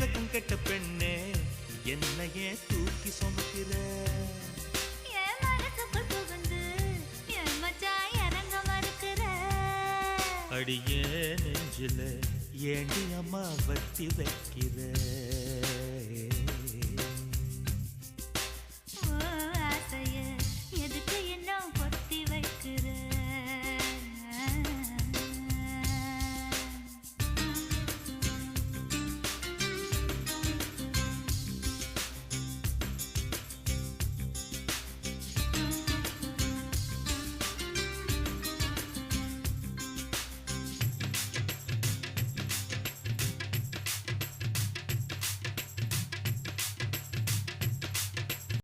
கெட்ட பெண்ணே என்னையே தூக்கி சுமக்கிற. அடியே நெஞ்சில ஏண்டி அம்மா வத்தி வைக்கிற?